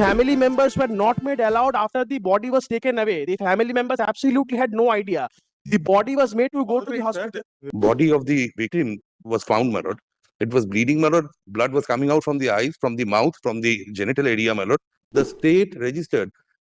family members were not made allowed after the body was taken away. The family members absolutely had no idea. The body was made to go to the hospital. body of the victim was found my lord. It was bleeding my lord. Blood was coming out from the eyes, from the mouth, from the genital area my lord. The state registered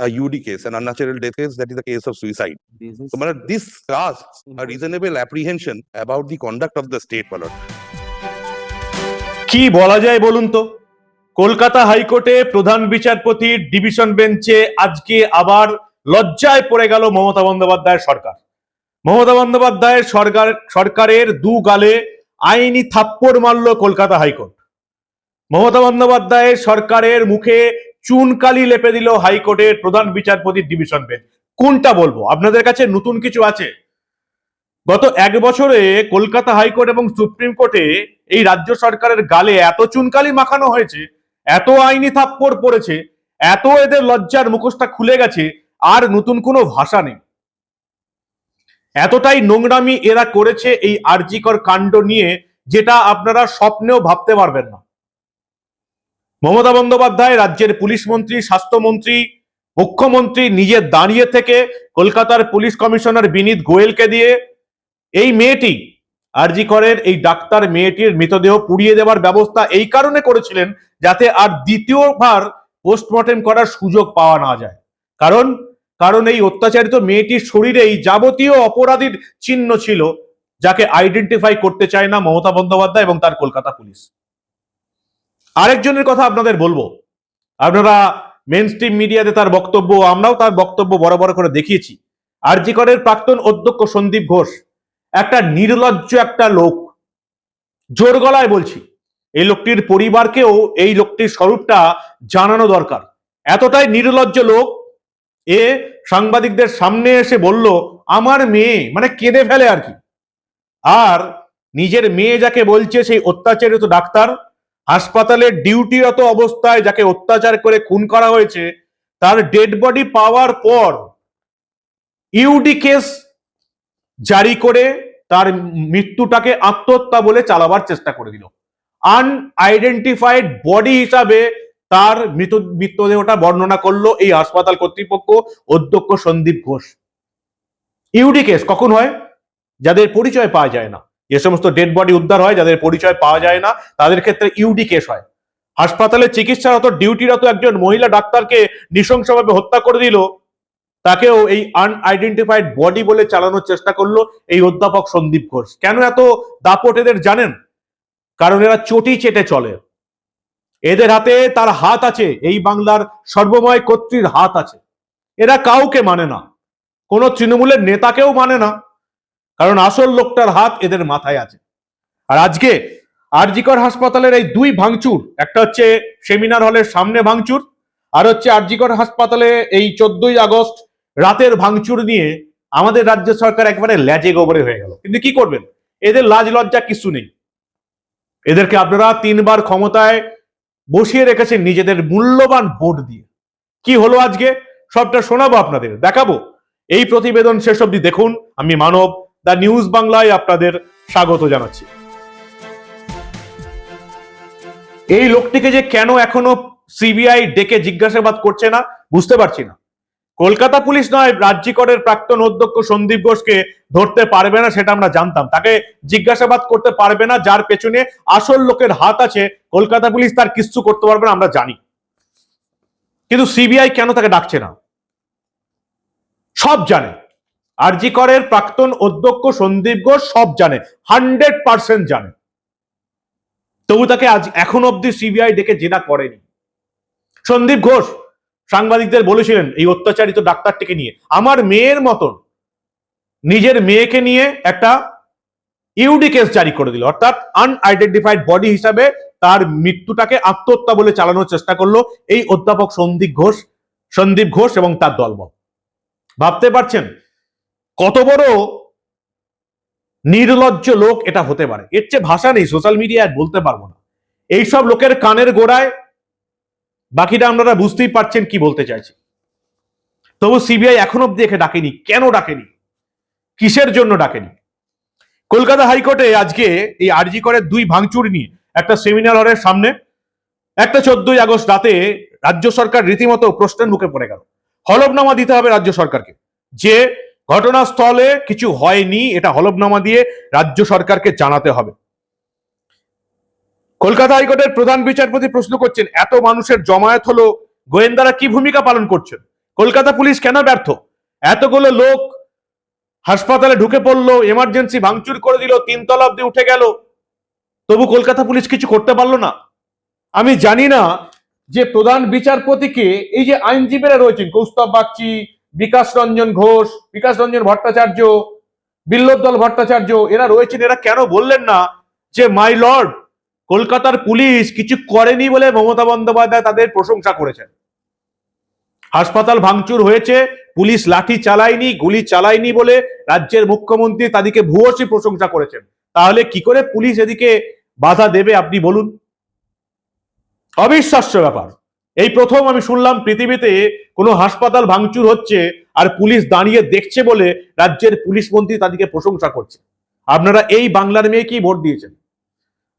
a UD case, an unnatural death case, that is a case of suicide. So my lord, this casts a reasonable apprehension about the conduct of the state my lord. কি বলা যায় বলুন তো কলকাতা হাইকোর্টে প্রধান বিচারপতির division বেঞ্চে আজকে আবার লজ্জায় পড়ে গেল মমতা বন্দ্যোপাধ্যায়ের সরকার। মমতা বন্দ্যোপাধ্যায়ের সরকার, সরকারের দু গালে আইনি থাপ্পড় মারল কলকাতা হাইকোর্ট। মমতা বন্দ্যোপাধ্যায়ের সরকারের মুখে চুনকালি লেপে দিল হাইকোর্টের প্রধান বিচারপতির ডিভিশন বেঞ্চ। কোনটা বলব? আপনাদের কাছে নতুন কিছু আছে? গত এক বছরে কলকাতা হাইকোর্ট এবং সুপ্রিম কোর্টে এই রাজ্য সরকারের গালে এত চুনকালি মাখানো হয়েছে এত আইনি থাপ্পড় পড়েছে, এত এদের লজ্জার মুখোশটা খুলে গেছে, আর নতুন কোনো ভাষা নেই। এতটাই নোংরামি এরা করেছে এই আরজিকর কাণ্ড নিয়ে, যেটা আপনারা স্বপ্নেও ভাবতে পারবেন না। মমতা বন্দ্যোপাধ্যায়, রাজ্যের পুলিশ মন্ত্রী, স্বাস্থ্যমন্ত্রী, মুখ্যমন্ত্রী নিজে দাঁড়িয়ে থেকে কলকাতার পুলিশ কমিশনার বিনীত গোয়েলকে দিয়ে, এই মেয়েটি আরজি করের এই ডাক্তার মেয়েটির মৃতদেহ পুড়িয়ে দেওয়ার ব্যবস্থা এই কারণে করেছিলেন যাতে আর দ্বিতীয়বার পোস্টমর্টেম করার সুযোগ পাওয়া না যায়। কারণ কারণ এই অত্যাচারিত মেয়েটির শরীরেই যাবতীয় অপরাধীর চিহ্ন ছিল, যাকে আইডেন্টিফাই করতে চায় না মমতা বন্দ্যোপাধ্যায় এবং তার কলকাতা পুলিশ। আরেকজনের কথা আপনাদের বলব। আপনারা মেন স্ট্রিম মিডিয়াতে তার বক্তব্য, আমরাও তার বক্তব্য বড় বড় করে দেখিয়েছি। আরজি করের প্রাক্তন অধ্যক্ষ সন্দীপ ঘোষ একটা নির্লজ্জ একটা লোক। জোর গলায় বলছি, এই লোকটির পরিবারকেও এই লোকটির স্বরূপটা জানানো দরকার। এতটাই নির্লজ্জ লোক, এ সাংবাদিকদের সামনে এসে বলল, আমার মেয়ে। মানে কেঁদে ফেলে আর কি। আর নিজের মেয়ে যাকে বলছে সেই অত্যাচারিত ডাক্তার, হাসপাতালে ডিউটিরত অবস্থায় যাকে অত্যাচার করে খুন করা হয়েছে, তার ডেড বডি পাওয়ার পর ইউডি কেস জারি করে তার মৃত্যুটাকে আত্মহত্যা বলে চালাবার চেষ্টা করে দিল। আন আনআইডেন্টিফাইড বডি হিসাবে তার মৃত, মৃতদেহটা বর্ণনা করল এই হাসপাতাল কর্তৃপক্ষ অধ্যক্ষ সন্দীপ ঘোষ। ইউডি কেস কখন হয়? যাদের পরিচয় পাওয়া যায় না। যে সমস্ত ডেড বডি উদ্ধার হয়, যাদের পরিচয় পাওয়া যায় না, তাদের ক্ষেত্রে ইউডি কেস হয়। হাসপাতালে চিকিৎসারত ডিউটিরত একজন মহিলা ডাক্তারকে নৃশংসভাবে হত্যা করে দিল। তাকেও এই আনআইডেন্টিফাইড বডি বলে চালানোর চেষ্টা করল এই অধ্যাপক সন্দীপ ঘোষ। কেন এত দাপট এদের জানেন? কারণ এরা চটি চেটে চলে। এদের হাতে তার হাত আছে, এই বাংলার সর্বময় কর্তৃর হাত আছে। এরা কাউকে মানে না। কোনো তৃণমূলের নেতাকেও মানে না। কারণ আসল লোকটার হাত এদের মাথায় আছে। আর আজকে আরজিকর হাসপাতালের এই দুই ভাঙচুর, একটা হচ্ছে সেমিনার হলের সামনে ভাঙচুর, আর হচ্ছে আরজিকর হাসপাতালে এই চোদ্দই আগস্ট রাতের ভাঙচুর নিয়ে আমাদের রাজ্য সরকার একবারে ল্যাজে গোবরে হয়ে গেল। কিন্তু কি করবেন? এদের লাজ লজ্জা কিছু নেই। এদেরকে আপনারা তিনবার ক্ষমতায় বসিয়ে রেখেছেন নিজেদের মূল্যবান ভোট দিয়ে। কি হলো আজকে? সবটা শোনাবো আপনাদের, দেখাবো। এই প্রতিবেদন শেষ অবধি দেখুন। আমি মানব, দ্য নিউজ বাংলায় আপনাদের স্বাগত জানাচ্ছি। এই লোকটিকে যে কেন এখনও সিবিআই ডেকে জিজ্ঞাসাবাদ করছে না, বুঝতে পারছি না। কলকাতা পুলিশ নয়, রাজ্যিকরের প্রাক্তন অধ্যক্ষ সন্দীপ ঘোষকে ধরতে পারবে না সেটা আমরা জানতাম। তাকে জিজ্ঞাসাবাদ করতে পারবে না, যার পেছনে আসল লোকের হাত আছে, কলকাতা পুলিশ তার কিচ্ছু করতে পারবে না, আমরা জানি। কিন্তু সিবিআই কেন তাকে ডাকছে না? সব জানে। আরজি করের প্রাক্তন অধ্যক্ষ সন্দীপ ঘোষ সব জানে, হান্ড্রেড পার্সেন্ট জানে। তবু তাকে আজ এখন অব্দি সিবিআই ডেকে জেরা করেনি। সন্দীপ ঘোষ সাংবাদিকদের বলেছিলেন এই অত্যাচারিত ডাক্তারটিকে নিয়ে। আমার মেয়ের মতন নিজের মেয়েকে নিয়ে একটা ইউডি কেস জারি করে দিল। অর্থাৎ আনআইডেন্টিফাইড বডি হিসাবে তার মৃত্যুটাকে আত্মহত্যা বলে চালানোর চেষ্টা করল এই অধ্যাপক সন্দীপ ঘোষ সন্দীপ ঘোষ এবং তার দলবল। ভাবতে পারছেন? কত বড় নির্লজ্জ লোক এটা হতে পারে। এর চেয়ে ভাষা নেই সোশ্যাল মিডিয়ায় বলতে পারব না। এইসব লোকের কানের গোড়ায় বাকিটা আপনারা বুঝতেই পারছেন কি বলতে চাইছি। তবু সিবিআই এখন অব্দি একে ডাকেনি। কেন ডাকেনি? কিসের জন্য ডাকেনি? কলকাতা হাইকোর্টে আজকে এই আরজি করে দুই ভাঙচুর নিয়ে, একটা সেমিনার হলের সামনে, একটা চোদ্দই আগস্ট রাতে রাজ্য সরকার রীতিমতো প্রশ্নের মুখে পড়ে গেল। হলফনামা দিতে হবে রাজ্য সরকারকে। যে ঘটনাস্থলে কিছু হয়নি, এটা হলফনামা দিয়ে রাজ্য সরকারকে জানাতে হবে। কলকাতা হাইকোর্টের প্রধান বিচারপতি প্রশ্ন করছেন, এত মানুষের জমায়েত হলো, গোয়েন্দারা কি ভূমিকা পালন করছেন? কলকাতা পুলিশ কেন ব্যর্থ? এতগুলো লোক হাসপাতালে ঢুকে পড়ল এমার্জেন্সি ভাঙচুর করে দিল, তিনতলা অব্দি উঠে গেল। তবু কলকাতা পুলিশ কিছু করতে পারল না। আমি জানি না যে প্রধান বিচারপতিকে এই যে আইনজীবীরা রয়েছেন, কৌস্তব বাগচি, বিকাশ রঞ্জন ঘোষ, বিকাশ রঞ্জন ভট্টাচার্য বিল্লোদ্দল ভট্টাচার্য, এরা রয়েছেন, এরা কেন বললেন না যে, মাই লর্ড কলকাতার পুলিশ কিছু করেনি বলে মমতা বন্দ্যোপাধ্যায় তাদের প্রশংসা করেছেন। হাসপাতাল ভাঙচুর হয়েছে, পুলিশ লাঠি চালায়নি, গুলি চালায়নি বলে রাজ্যের মুখ্যমন্ত্রী তাদেরকে ভূয়সী প্রশংসা করেছেন। তাহলে কি করে পুলিশ এদিকে বাধা দেবে, আপনি বলুন? অবিশ্বাস্য ব্যাপার। এই প্রথম আমি শুনলাম পৃথিবীতে কোনো হাসপাতাল ভাঙচুর হচ্ছে আর পুলিশ দাঁড়িয়ে দেখছে বলে রাজ্যের পুলিশ মন্ত্রী তাদেরকে প্রশংসা করছে। আপনারা এই বাংলার মেয়েকেই ভোট দিয়েছেন।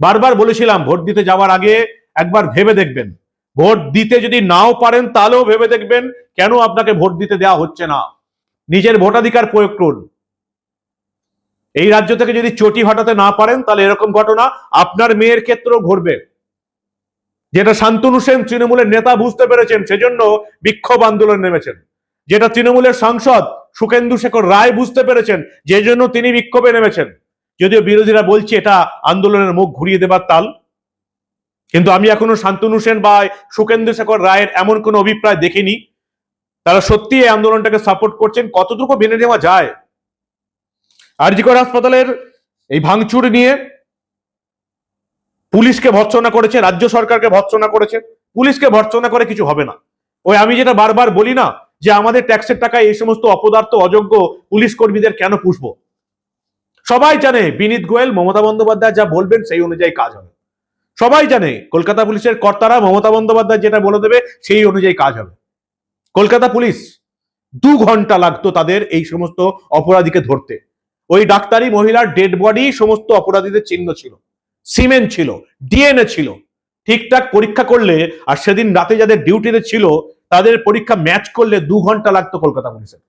বারবার বলেছিলাম, ভোট দিতে যাওয়ার আগে একবার ভেবে দেখবেন। ভোট দিতে যদি নাও পারেন, তাহলেও ভেবে দেখবেন কেন আপনাকে ভোট দিতে দেওয়া হচ্ছে না। নিজের ভোটাধিকার প্রয়োগ করুন। এই রাজ্য থেকে যদি চটি হটাতে না পারেন, তাহলে এরকম ঘটনা আপনার মেয়ের ক্ষেত্রেও ঘটবে। যেটা শান্তনু সেন তৃণমূলের নেতা বুঝতে পেরেছেন, সেজন্য বিক্ষোভ আন্দোলন নেমেছেন। যেটা তৃণমূলের সাংসদ সুখেন্দু শেখর রায় বুঝতে পেরেছেন যে জন্য তিনি বিক্ষোভে নেমেছেন। যদিও বিরোধীরা বলছে এটা আন্দোলনের মুখ ঘুরিয়ে দেবার তাল, কিন্তু আমি এখনও শান্তনু সেন বা সুখেন্দু শেখর রায়ের এমন কোনো অভিপ্রায় দেখিনি। তারা সত্যি এই আন্দোলনটাকে সাপোর্ট করছেন? কতটুকু মেনে নেওয়া যায়? আরজিকর হাসপাতালের এই ভাঙচুর নিয়ে পুলিশকে ভর্ৎসনা করেছে, রাজ্য সরকারকে ভর্সনা করেছে। পুলিশকে ভর্ৎসনা করে কিছু হবে না। ওই আমি যেটা বারবার বলি না যে আমাদের ট্যাক্সের টাকায় এই সমস্ত অপদার্থ, অযোগ্য পুলিশ কর্মীদের কেন পুষবো? সবাই জানে বিনীত গোয়েল, মমতা বন্দ্যোপাধ্যায় যা বলবেন সেই অনুযায়ী কাজ হবে। সবাই জানে কলকাতা পুলিশের কর্তারা মমতা বন্দ্যোপাধ্যায় যেটা বলে দেবে সেই অনুযায়ী কাজ হবে। কলকাতা পুলিশ দু ঘণ্টা লাগতো তাদের এই সমস্ত অপরাধীকে ধরতে। ওই ডাক্তারি মহিলার ডেড বডি সমস্ত অপরাধীদের চিহ্ন ছিল। সিমেন্ট ছিল, ডিএনএ ছিল। ঠিকঠাক পরীক্ষা করলে আর সেদিন রাতে যাদের ডিউটিতে ছিল, তাদের পরীক্ষা ম্যাচ করলে দু ঘণ্টা লাগতো কলকাতা পুলিশের।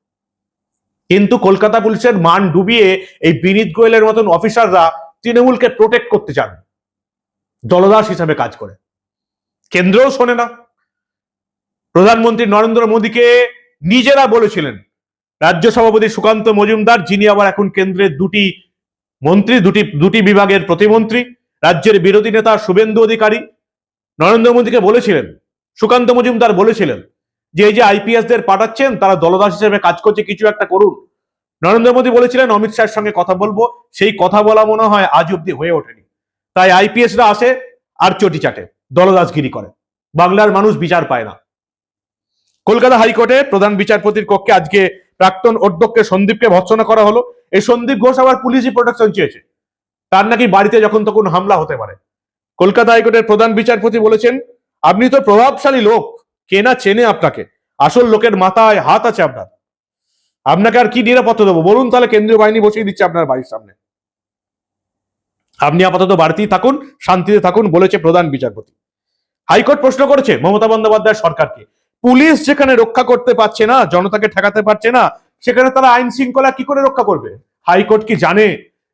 কিন্তু কলকাতা পুলিশের মান ডুবিয়ে এই বিনীত গোয়েলের মতন অফিসাররা তৃণমূলকে প্রোটেক্ট করতে চান। দলদাস হিসাবে কাজ করে। কেন্দ্রও শোনে না। প্রধানমন্ত্রী নরেন্দ্র মোদীকে নিজেরা বলেছিলেন, রাজ্য সভাপতি সুকান্ত মজুমদার, যিনি আবার এখন কেন্দ্রের দুটি মন্ত্রী, দুটি দুটি বিভাগের প্রতিমন্ত্রী, রাজ্যের বিরোধী নেতা শুভেন্দু অধিকারী, নরেন্দ্র মোদীকে বলেছিলেন, সুকান্ত মজুমদার বলেছিলেন যে যে আইপিএসদের পাঠাচ্ছেন, তারা দলদাস হিসেবে কাজ করছে, কিছু একটা করুন। নরেন্দ্র মোদী বলেছিলেন, অমিত শাহের সঙ্গে কথা বলব। সেই কথা বলা মনে হয় আজ অব্দি হয়ে ওঠেনি। তাই আইপিএসরা আসে আর চটি চাটে, দলদাসগিরি করে। বাংলার মানুষ বিচার পায় না। কলকাতা হাইকোর্টে প্রধান বিচারপতির কক্ষে আজকে প্রাক্তন অধ্যক্ষকে সন্দীপকে ভৎসনা করা হলো। এই সন্দীপ ঘোষ আবার পুলিশি প্রোটেকশন চেয়েছে। তার নাকি বাড়িতে যখন তখন হামলা হতে পারে। কলকাতা হাইকোর্টের প্রধান বিচারপতি বলেছেন, আপনি তো প্রভাবশালী লোক। কে না চেনে আপনাকে? আসল লোকের মাথায় হাত আছে আপনার। আপনাকে আর কি নিরাপত্তা দেবো? বলুন তাহলে কেন্দ্রীয় বাহিনী বসিয়ে দিচ্ছে আপনার বাড়ির সামনে। আপনি আপাতত বাড়িতেই থাকুন, শান্তিতে থাকুন, বলেছে প্রধান বিচারপতি। হাইকোর্ট প্রশ্ন করেছে মমতা বন্দ্যোপাধ্যায় সরকারকে। পুলিশ যেখানে রক্ষা করতে পারছে না, জনতাকে ঠেকাতে পারছে না, সেখানে তারা আইন শৃঙ্খলা কি করে রক্ষা করবে? হাইকোর্ট কি জানে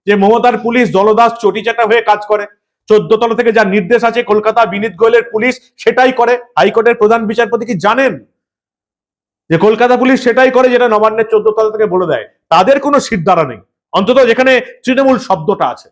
যে মমতার পুলিশ দলদাস চটিচাটা হয়ে কাজ করে? চোদ্দ তলা থেকে যা নির্দেশ আছে কলকাতা বিনীত গোয়েলের পুলিশ সেটাই করে। হাইকোর্টের প্রধান বিচারপতি কি জানেন? যে কলকাতা পুলিশ সেটাই করে যেটা নবান্নের চোদ্দ তলা থেকে বলে দেয়। তাদের কোনো সিদ্ধারা নেই। অন্তত যেখানে তৃণমূল শব্দটা আছে।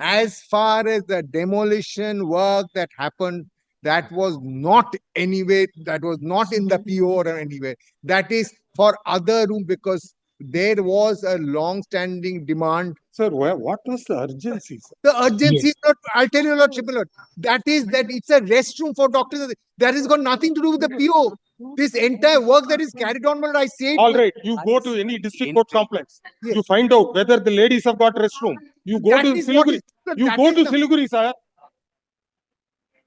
As far as the demolition work that happened, that was not anyway, that was not in the PO or anywhere. That is for other room because there was a long-standing demand. Sir, where, what was the urgency? sir? The urgency is not, I'll tell you, Lordship, my Lord, that is that it's a restroom for doctors. That has got nothing to do with the PO. This entire work that is carried on, my Lord, I say. it All was- right, you go to any district court complex, Yes. you find out whether the ladies have got restroom. You go That to Siliguri, is- sir, you go to the- Siliguri, sir.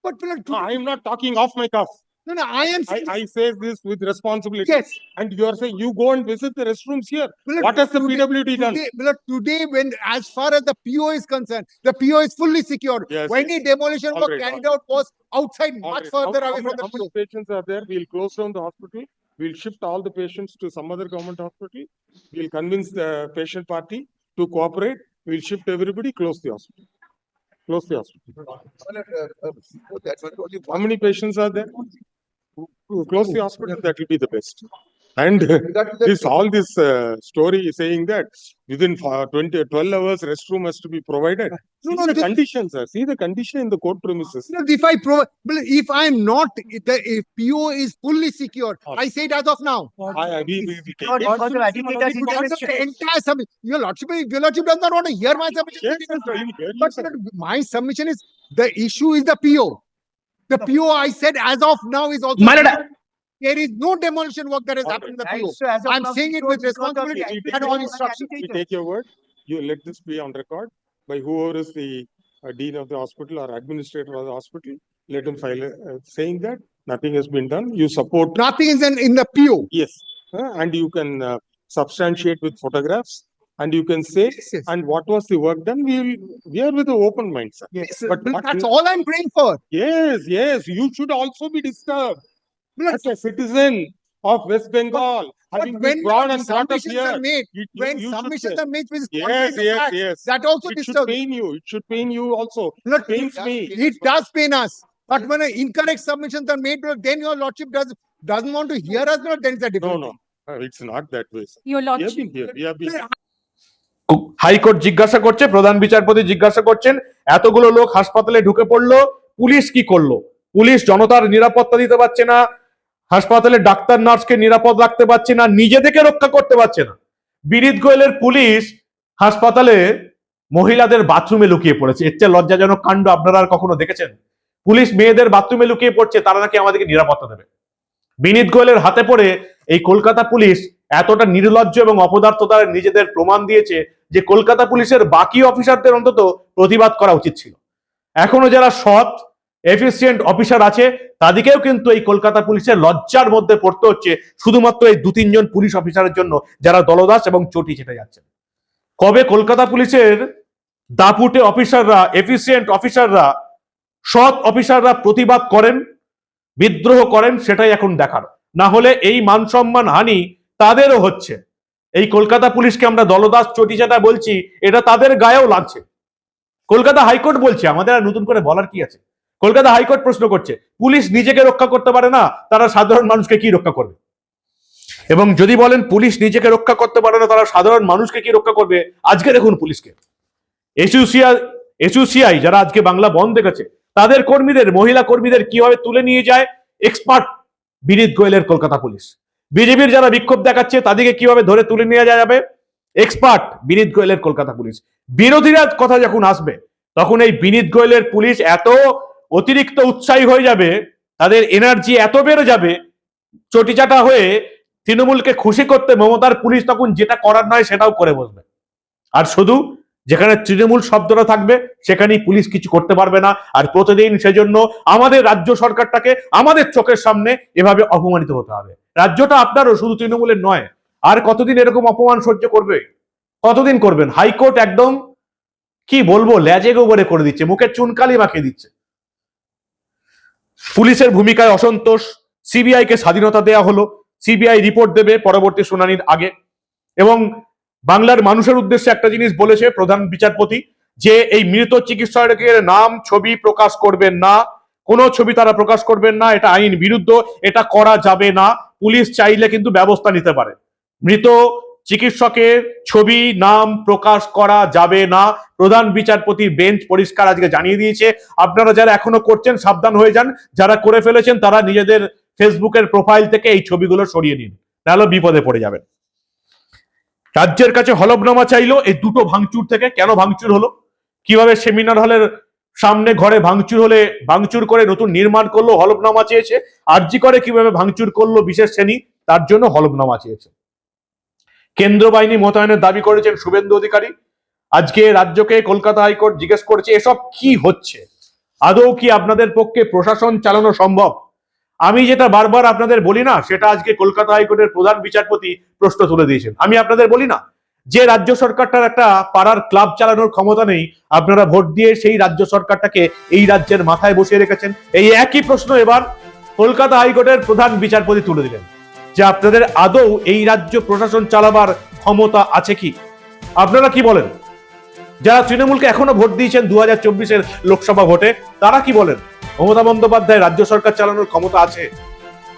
But, my Lord, I am not talking off my cuff. No, no, I am I, saying, I say this with responsibility. yes. And you are saying you go and visit the restrooms here. my What has the today- PWD done? Today, well, today, when, as far as the PO is concerned, the PO is fully secured. Yes, When yes. the demolition All work right, all carried out was outside, All much right. Further how away many- from the How many patients are there? We'll close down the hospital. We'll shift all the patients to some other government hospital. We'll convince the patient party to cooperate. We'll shift everybody, close the hospital. Close the hospital. How many patients are there? Close the hospital, that will be the best. And this, all this uh, story is saying that within fi- 20, 12 hours, restroom has to be provided. No, See no, the this- conditions, sir. See the condition in the court premises. You if I pro, if I'm not, if the if PO is fully secure, I say it as of now. I agree with the. Not case. for the agitators, But interest the entire submission, your lordship, your lordship does not want to hear my submission. Yes, yes, sir, you hear you, But sir. my submission is, the issue is the PO. The PO I said as of now is also. My lord, There is no demolition work that has All happened in the Right, PO. so as of I'm now, saying it with we don't responsibility the and agitators on and instruction. We take your word, you let this be on record by whoever is the uh, dean of the hospital or administrator of the hospital. Let him file, a- uh, saying that nothing has been done, you support, Nothing is in, in the PO. yes. uh, And you can uh, substantiate with photographs and you can say, Yes, yes. and what was the work done, we will, we are with an open mind, sir. Yes, but but that's you- all I'm praying for. Yes, yes, you should also be disturbed as a citizen of West Bengal, But having when been born and brought up submissions are made, you- you- when you should submissions are made with. Yes, contrary to yes, facts, yes. That also It should disturbs. pain you. It should pain you also. Not- pains me. It does pain us. But when incorrect submissions are made, then your lordship does, doesn't want to hear us, no, then it's a No, different. no, uh, it's not that way. sir. Your We have been here. We have been. High court জিজ্ঞাসা করছে, প্রধান বিচারপতি জিজ্ঞাসা করছেন, এতগুলো লোক হাসপাতালে ঢুকে পড়ল, পুলিশ কি করল? পুলিশ জনতার নিরাপত্তা দিতে পারছে না, হাসপাতালে ডাক্তার, নার্সকে নিরাপদ রাখতে পারছে না, নিজেদেরকে রক্ষা করতে পারছে না। বিনীত গোয়েলের পুলিশ হাসপাতালে মহিলাদের বাথরুমে লুকিয়ে পড়েছে। এর চেয়ে লজ্জাজনক কাণ্ড আপনারা আর কখনো দেখেছেন? পুলিশ মেয়েদের বাথরুমে লুকিয়ে পড়ছে, তারা নাকি আমাদেরকে নিরাপত্তা দেবে। বিনীত গোয়েলের হাতে পড়ে এই কলকাতা পুলিশ এতটা নির্লজ্জ এবং অপদার্থতার নিজেদের প্রমাণ দিয়েছে যে কলকাতা পুলিশের বাকি অফিসারদের অন্তত প্রতিবাদ করা উচিত ছিল। এখনও যারা সৎ এফিসিয়েন্ট অফিসার আছে, তাদেরকেও কিন্তু এই কলকাতা পুলিশের লজ্জার মধ্যে পড়তে হচ্ছে শুধুমাত্র এই দু তিনজন পুলিশ অফিসারের জন্য যারা দলদাস এবং চটি চেটে যাচ্ছেন কবে কলকাতা পুলিশের দাপুটে অফিসাররা এফিসিয়েন্ট অফিসাররা সৎ অফিসাররা প্রতিবাদ করেন, বিদ্রোহ করেন, সেটাই এখন দেখার। না হলে এই মান সম্মান হানি তাদেরও হচ্ছে। এই কলকাতা পুলিশকে আমরা দলদাস চটিচাটা বলছি, এটা তাদের গায়েও লাগছে। কলকাতা হাইকোর্ট বলছে, আমাদের আর নতুন করে বলার কি আছে? কলকাতা হাইকোর্ট প্রশ্ন করছে, পুলিশ নিজেকে রক্ষা করতে পারে না, তারা সাধারণ মানুষকে কি রক্ষা করবে? এবং যদি বলেন পুলিশ নিজেকে রক্ষা করতে পারে না, তারা সাধারণ মানুষকে কি রক্ষা করবে? আজকে দেখুন পুলিশকে। এসইউসিআই এসইউসিআই যারা আজকে বাংলা বন্ধ দেখেছে, তাদের কর্মীদের, মহিলা কর্মীদের কীভাবে তুলে নিয়ে যায়? এক্সপার্ট বিনীত গোয়েলের কলকাতা পুলিশ। বিজেপির যারা বিক্ষোভ দেখাচ্ছে, তাদেরকে কীভাবে ধরে তুলে নিয়ে যাওয়া যাবে? এক্সপার্ট বিনীত গোয়েলের কলকাতা পুলিশ। বিরোধীরা কথা যখন আসবে, তখন এই বিনীত গোয়েলের পুলিশ এত অতিরিক্ত উৎসাহী হয়ে যাবে, তাদের এনার্জি এত বেড়ে যাবে, চটিচাটা হয়ে তৃণমূলকে খুশি করতে মমতার পুলিশ তখন যেটা করার নয় সেটাও করে বসবে। আর শুধু যেখানে তৃণমূল শব্দটা থাকবে, সেখানেই পুলিশ কিছু করতে পারবে না। আর প্রতিদিন সেজন্য আমাদের রাজ্য সরকারটাকে আমাদের চোখের সামনে এভাবে অপমানিত হতে হবে। রাজ্যটা আপনারও শুধু তৃণমূলের নয়। আর কতদিন এরকম অপমান সহ্য করবে? কতদিন করবেন? হাইকোর্ট একদম, কি বলব, ল্যাজে গোবরে করে দিচ্ছে, মুখে চুনকালি মাখিয়ে দিচ্ছে। পুলিশের ভূমিকায় অসন্তোষ সিবিআই কে স্বাধীনতা দেয়া হলো, সিবিআই রিপোর্ট দেবে পরবর্তী শুনানির আগে। এবং বাংলার মানুষের উদ্দেশ্যে একটা জিনিস বলেছে প্রধান বিচারপতি, যে এই মৃত চিকিৎসকের নাম, ছবি প্রকাশ করবেন না, কোনো ছবি তারা প্রকাশ করবেন না, এটা আইন বিরুদ্ধ, এটা করা যাবে না পুলিশ চাইলে কিন্তু ব্যবস্থা নিতে পারে। মৃত চিকিৎসকের ছবি, নাম প্রকাশ করা যাবে না। প্রধান বিচারপতি বেঞ্চ পরিষ্কার আজকে জানিয়ে দিয়েছে। আপনারা যারা এখনও করছেন, সাবধান হয়ে যান। যারা করে ফেলেছেন, তারা নিজেদের ফেসবুকের প্রোফাইল থেকে এই ছবিগুলো সরিয়ে নিন। নাহলে বিপদে পড়ে যাবেন। রাজ্যের কাছে হলফনামা চাইলো, এই দুটো ভাঙচুর থেকে। কেন ভাঙচুর হলো? কীভাবে সেমিনার হলের সামনে ঘরে ভাঙচুর হলে ভাঙচুর করে নতুন নির্মাণ করল, হলফনামা চেয়েছে। আরজি করে কীভাবে ভাঙচুর করল বিশেষ শ্রেণি, তার জন্য হলফনামা চেয়েছে। কেন্দ্র বাহিনী মোতায়েনের দাবি করেছেন শুভেন্দু অধিকারী। আজকে রাজ্যকে কলকাতা হাইকোর্ট জিজ্ঞেস করেছে, এসব কি হচ্ছে? আদৌ কি আপনাদের পক্ষে প্রশাসন চালানো সম্ভব? আমি যেটা বারবার আপনাদের বলি না, সেটা আজকে কলকাতা হাইকোর্টের প্রধান বিচারপতি প্রশ্ন তুলে দিয়েছেন। আমি আপনাদের বলি না যে রাজ্য সরকারটার একটা পাড়ার ক্লাব চালানোর ক্ষমতা নেই, আপনারা ভোট দিয়ে সেই রাজ্য সরকারটাকে এই রাজ্যের মাথায় বসিয়ে রেখেছেন। এই একই প্রশ্ন এবার কলকাতা হাইকোর্টের প্রধান বিচারপতি তুলে দিলেন যে আপনাদের আদৌ এই রাজ্য প্রশাসন চালাবার ক্ষমতা আছে কি? আপনারা কি বলেন? যারা তৃণমূলকে এখনও ভোট দিয়েছেন দু হাজার লোকসভা ভোটে, তারা কি বলেন? মমতা বন্দ্যোপাধ্যায় রাজ্য সরকার চালানোর ক্ষমতা আছে